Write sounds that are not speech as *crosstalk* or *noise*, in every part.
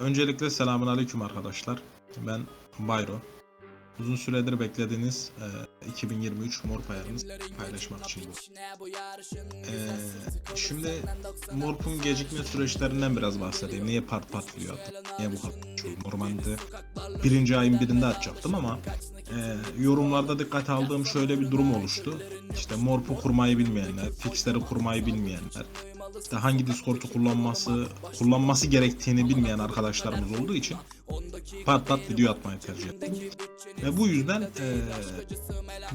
Öncelikle selamun aleyküm arkadaşlar. Ben Bayro. Uzun süredir beklediğiniz e, 2023 Morp ayarınızı paylaşmak için bu. E, şimdi Morp'un gecikme süreçlerinden biraz bahsedeyim. Niye part part video attım? Niye bu kadar? Normalde birinci ayın birinde atacaktım ama e, yorumlarda dikkat aldığım şöyle bir durum oluştu. İşte Morp'u kurmayı bilmeyenler, fixleri kurmayı bilmeyenler, işte hangi Discord'u kullanması kullanması gerektiğini bilmeyen arkadaşlarımız olduğu için part part video atmayı tercih ettim. Ve bu yüzden eee,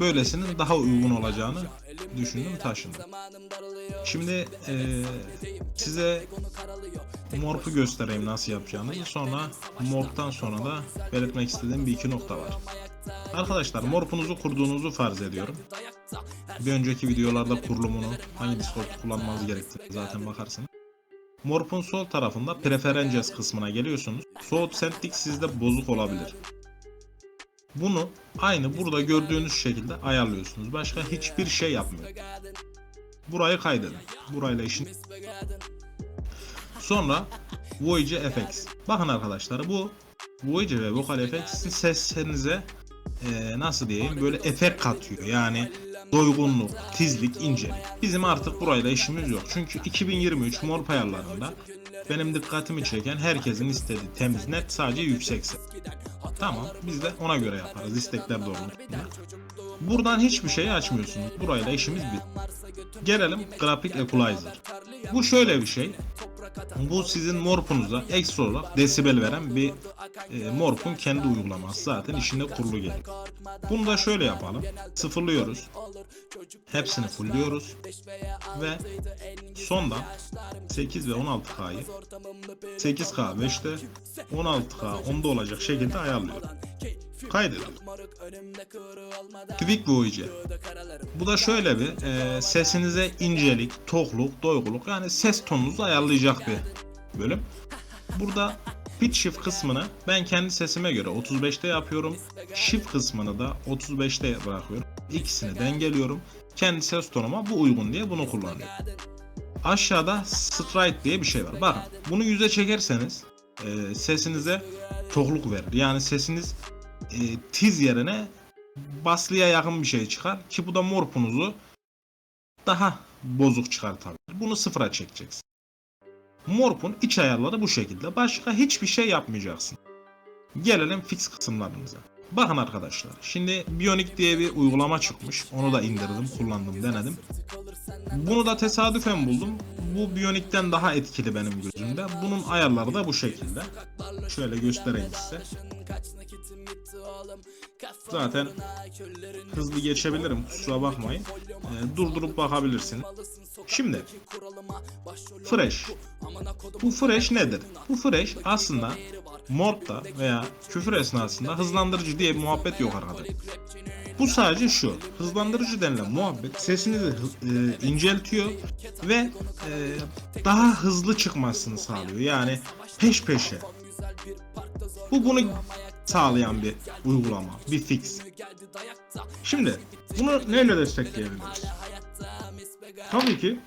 böylesinin daha uygun olacağını düşündüm taşındım. Şimdi eee, size Morp'u göstereyim nasıl yapacağınızı. Sonra Morp'tan sonra da belirtmek istediğim bir iki nokta var. Arkadaşlar Morp'unuzu kurduğunuzu farz ediyorum. Bir önceki videolarda kurulumunu, hangi Discord kullanmanız gerektiğini zaten bakarsınız. Morp'un sol tarafında Preferences kısmına geliyorsunuz. Soğut Setting sizde bozuk olabilir. Bunu aynı burada gördüğünüz şekilde ayarlıyorsunuz. Başka hiçbir şey yapmıyor. Burayı kaydedin. Burayla işin. Sonra Voyager FX. Bakın arkadaşlar bu Voyager ve Vocal FX seslerinize eee, nasıl diyeyim böyle efekt katıyor. Yani doygunluk, tizlik, incelik. Bizim artık burayla işimiz yok. Çünkü 2023 morp ayarlarında benim dikkatimi çeken herkesin istediği temiz net sadece yüksekse. Tamam biz de ona göre yaparız istekler doğrultusunda. Buradan hiçbir şey açmıyorsunuz. Burayla işimiz bir. Gelelim Graphic Equalizer. Bu şöyle bir şey. Bu sizin morpunuza ekstra olarak desibel veren bir e, morpun kendi uygulaması zaten içinde kurulu geliyor. Bunu da şöyle yapalım. Sıfırlıyoruz. Hepsini fullliyoruz. Ve sondan 8 ve 16K'yı 8K 5'te 16K 10'da olacak şekilde ayarlıyorum. Kaydediyorum. Quick Voyager. Bu da şöyle bir e, sesinize incelik, tokluk, doyguluk yani ses tonunuzu ayarlayacak bir bölüm. Burada pitch shift kısmını ben kendi sesime göre 35'te yapıyorum. Shift kısmını da 35'te bırakıyorum. İkisini dengeliyorum. Kendi ses tonuma bu uygun diye bunu kullanıyorum. Aşağıda stride diye bir şey var. Bakın bunu yüze çekerseniz e, sesinize tokluk verir. Yani sesiniz e, tiz yerine baslıya yakın bir şey çıkar ki bu da morpunuzu daha bozuk çıkartabilir. Bunu sıfıra çekeceksin. Morp'un iç ayarları bu şekilde. Başka hiçbir şey yapmayacaksın. Gelelim fix kısımlarımıza. Bakın arkadaşlar. Şimdi Bionic diye bir uygulama çıkmış. Onu da indirdim, kullandım, denedim. Bunu da tesadüfen buldum. Bu Bionic'ten daha etkili benim gözümde. Bunun ayarları da bu şekilde. Şöyle göstereyim size. Zaten hızlı geçebilirim kusura bakmayın. Ee, durdurup bakabilirsiniz. Şimdi Fresh. Bu Fresh nedir? Bu Fresh aslında Mort'ta veya küfür esnasında hızlandırıcı diye bir muhabbet yok arkadaşlar. Bu sadece şu. Hızlandırıcı denilen muhabbet sesinizi e, inceltiyor ve e, daha hızlı çıkmasını sağlıyor. Yani peş peşe. Bu bunu sağlayan bir uygulama, bir fix. Şimdi bunu neyle destekleyebiliriz? Tabii ki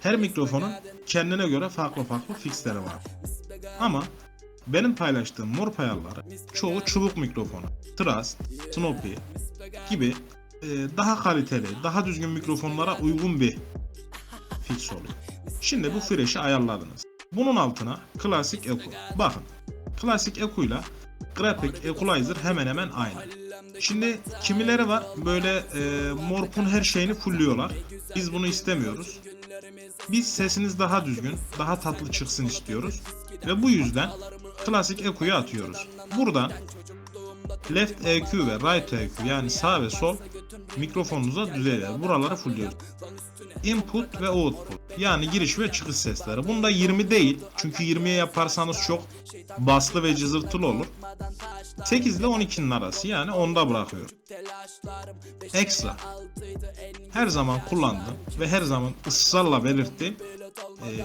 her mikrofonun kendine göre farklı farklı fixleri var. Ama benim paylaştığım morp ayarları çoğu çubuk mikrofonu, Trust, Snoopy gibi e, daha kaliteli, daha düzgün mikrofonlara uygun bir fix oluyor. Şimdi bu fresh'i ayarladınız. Bunun altına klasik Echo. Bakın klasik ile Graphic Equalizer hemen hemen aynı. Şimdi kimileri var böyle e, morpun her şeyini fullliyorlar. Biz bunu istemiyoruz. Biz sesiniz daha düzgün, daha tatlı çıksın istiyoruz. Ve bu yüzden klasik EQ'yu atıyoruz. Buradan left EQ ve right EQ yani sağ ve sol mikrofonunuza düzeyler. Buraları fullliyoruz. Input ve output yani giriş ve çıkış sesleri. Bunda 20 değil çünkü 20'ye yaparsanız çok baslı ve cızırtılı olur. 8 ile 12'nin arası yani 10'da bırakıyorum. Ekstra. Her zaman kullandığım ve her zaman ısrarla belirttiğim eee,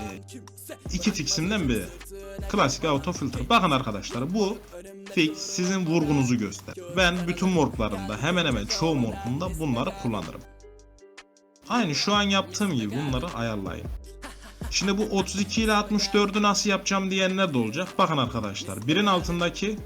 iki fiximden biri. Klasik auto filter. Bakın arkadaşlar bu fix sizin vurgunuzu gösterir. Ben bütün morplarımda hemen hemen çoğu morpumda bunları kullanırım. Aynı şu an yaptığım gibi bunları ayarlayın. Şimdi bu 32 ile 64'ü nasıl yapacağım diyenler de olacak. Bakın arkadaşlar birin altındaki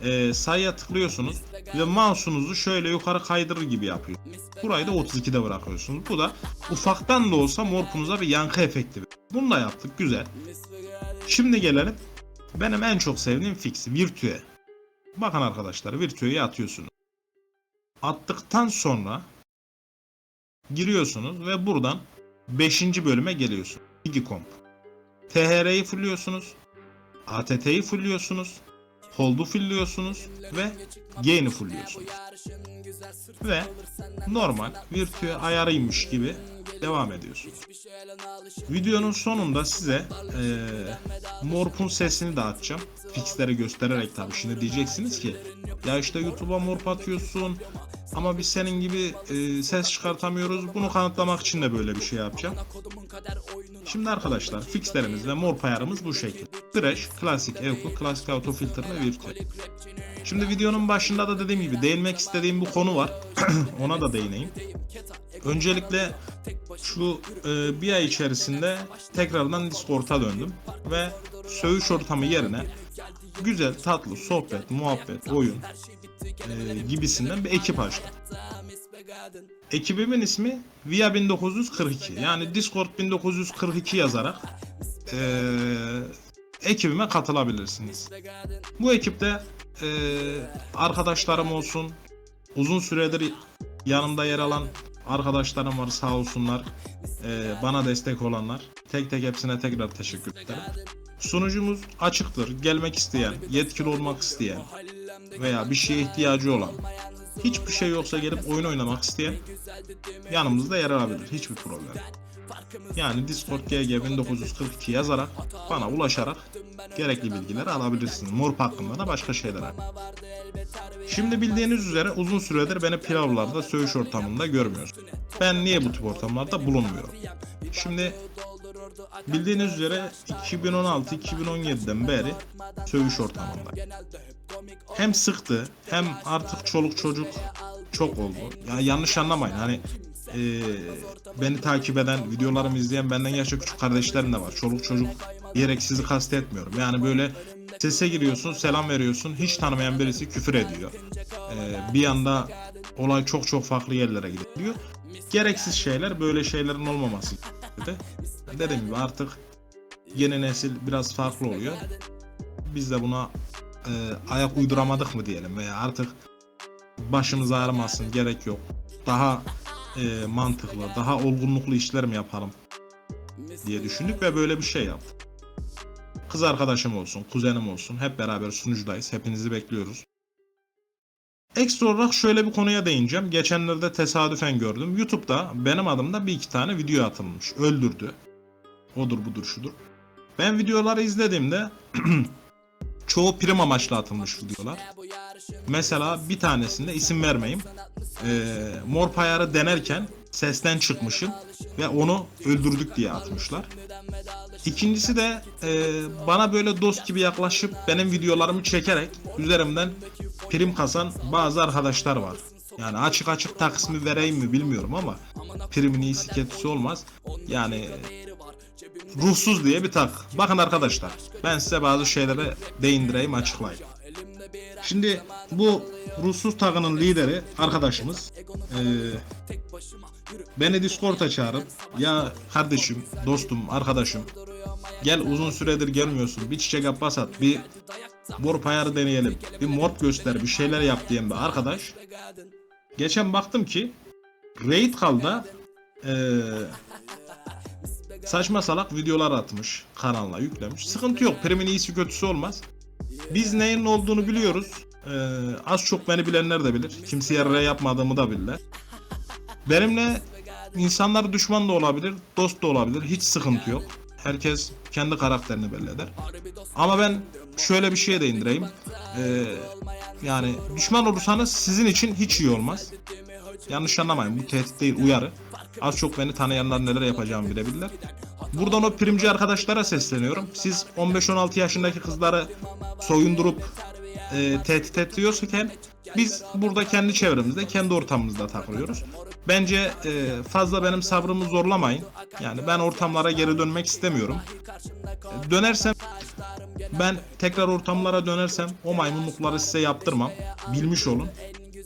e, sayıya tıklıyorsunuz ve mouse'unuzu şöyle yukarı kaydırır gibi yapıyor. Burayı da 32'de bırakıyorsunuz. Bu da ufaktan da olsa morpunuza bir yankı efekti. Bunu da yaptık güzel. Şimdi gelelim benim en çok sevdiğim fix Virtue. Bakın arkadaşlar Virtue'yi atıyorsunuz. Attıktan sonra giriyorsunuz ve buradan 5. bölüme geliyorsunuz. Digikomp. THR'yi fulluyorsunuz. ATT'yi fulluyorsunuz. Hold'u fulluyorsunuz ve Gain'i fulluyorsunuz. Ve normal Virtue ayarıymış gibi devam ediyorsunuz. Videonun sonunda size eee Morp'un sesini de açacağım. Fixleri göstererek tabii. Şimdi diyeceksiniz ki ya işte YouTube'a Morp atıyorsun ama biz senin gibi e, ses çıkartamıyoruz. Bunu kanıtlamak için de böyle bir şey yapacağım. Şimdi arkadaşlar fixlerimiz ve morp ayarımız bu şekilde. Thresh, klasik Echo, klasik auto filter ve virtue. Şimdi videonun başında da dediğim gibi değinmek istediğim bu konu var. *clears throat* Ona da değineyim. Öncelikle şu e, bir ay içerisinde tekrardan Discord'a döndüm ve söğüş ortamı yerine güzel tatlı sohbet, muhabbet, oyun e, gibisinden bir ekip açtım. Ekibimin ismi Via 1942 yani Discord 1942 yazarak e, ekibime katılabilirsiniz. Bu ekipte e, arkadaşlarım olsun, uzun süredir yanımda yer alan arkadaşlarım var sağ olsunlar. E, bana destek olanlar. Tek tek hepsine tekrar teşekkür ederim. Sunucumuz açıktır. Gelmek isteyen, yetkili olmak isteyen veya bir şeye ihtiyacı olan hiçbir şey yoksa gelip oyun oynamak isteyen yanımızda yer alabilir. Hiçbir problem. Yani Discord GG 1942 yazarak bana ulaşarak gerekli bilgileri alabilirsiniz. Morp hakkında da başka şeyler. Şimdi bildiğiniz üzere uzun süredir beni pilavlarda söğüş ortamında görmüyorsunuz. Ben niye bu tip ortamlarda bulunmuyorum? Şimdi bildiğiniz üzere 2016-2017'den beri söğüş ortamında. Hem sıktı hem artık çoluk çocuk çok oldu. Ya yanlış anlamayın hani e, beni takip eden, videolarımı izleyen benden yaşça küçük kardeşlerim de var. Çoluk çocuk diyerek sizi kastetmiyorum. Yani böyle sese giriyorsun, selam veriyorsun. Hiç tanımayan birisi küfür ediyor. E, bir anda olay çok çok farklı yerlere gidiyor. Gereksiz şeyler, böyle şeylerin olmaması. De. Dediğim gibi artık yeni nesil biraz farklı oluyor. Biz de buna e, ayak uyduramadık mı diyelim veya artık başımız ağrımasın gerek yok. Daha e, mantıklı, daha olgunluklu işler mi yapalım diye düşündük ve böyle bir şey yaptık. Kız arkadaşım olsun, kuzenim olsun hep beraber sunucudayız. Hepinizi bekliyoruz. Ekstra olarak şöyle bir konuya değineceğim. Geçenlerde tesadüfen gördüm. YouTube'da benim adımda bir iki tane video atılmış. Öldürdü. Odur budur şudur. Ben videoları izlediğimde *clears throat* çoğu prim amaçlı atılmış videolar. Mesela bir tanesinde isim vermeyeyim. Ee, mor payarı denerken sesten çıkmışım ve onu öldürdük diye atmışlar. İkincisi de e, bana böyle dost gibi yaklaşıp benim videolarımı çekerek üzerimden prim kasan bazı arkadaşlar var. Yani açık açık tak ismi vereyim mi bilmiyorum ama primin iyisi kötüsü olmaz. Yani ruhsuz diye bir tak. Bakın arkadaşlar ben size bazı şeylere değindireyim açıklayayım. Şimdi bu ruhsuz takının lideri arkadaşımız eee, beni Discord'a çağırıp ya kardeşim, dostum, arkadaşım gel uzun süredir gelmiyorsun bir çiçek abbas at bir morp ayarı deneyelim bir morp göster bir şeyler yap diyen bir arkadaş geçen baktım ki Raid Call'da eee saçma salak videolar atmış kanalına yüklemiş. Sıkıntı yok. Primin iyisi kötüsü olmaz. Biz neyin olduğunu biliyoruz. Ee, az çok beni bilenler de bilir. Kimseye R yapmadığımı da bilirler. Benimle insanlar düşman da olabilir, dost da olabilir. Hiç sıkıntı yok. Herkes kendi karakterini belli eder. Ama ben şöyle bir şeye de indireyim. Ee, yani düşman olursanız sizin için hiç iyi olmaz. Yanlış anlamayın bu tehdit değil uyarı. Az çok beni tanıyanlar neler yapacağımı bilebilirler. Buradan o primci arkadaşlara sesleniyorum. Siz 15-16 yaşındaki kızları soyundurup e, tehdit ediyorken biz burada kendi çevremizde, kendi ortamımızda takılıyoruz. Bence e, fazla benim sabrımı zorlamayın. Yani ben ortamlara geri dönmek istemiyorum. E, Dönersem ben tekrar ortamlara dönersem o maymunlukları size yaptırmam. Bilmiş olun.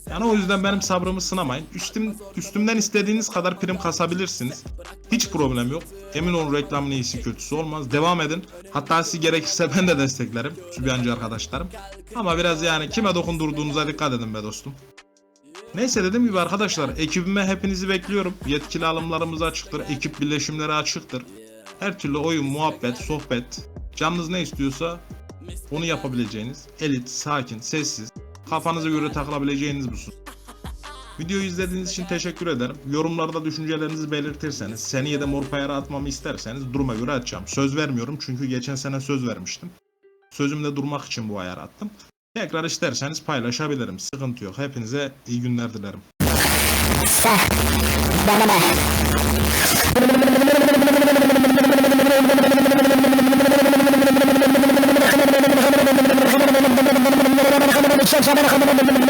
Yani o yüzden benim sabrımı sınamayın. Üstüm, üstümden istediğiniz kadar prim kasabilirsiniz. Hiç problem yok. Emin olun reklamın iyisi kötüsü olmaz. Devam edin. Hatta sizi gerekirse ben de desteklerim. Sübyancı arkadaşlarım. Ama biraz yani kime dokundurduğunuza dikkat edin be dostum. Neyse dediğim gibi arkadaşlar ekibime hepinizi bekliyorum. Yetkili alımlarımız açıktır. Ekip birleşimleri açıktır. Her türlü oyun, muhabbet, sohbet. Canınız ne istiyorsa onu yapabileceğiniz. Elit, sakin, sessiz. Kafanıza göre takılabileceğiniz bu sus. Videoyu izlediğiniz için teşekkür ederim. Yorumlarda düşüncelerinizi belirtirseniz, seneye de morpayara atmamı isterseniz duruma göre atacağım. Söz vermiyorum çünkü geçen sene söz vermiştim. Sözümde durmak için bu ayar attım. Tekrar isterseniz paylaşabilirim. Sıkıntı yok. Hepinize iyi günler dilerim. সামনে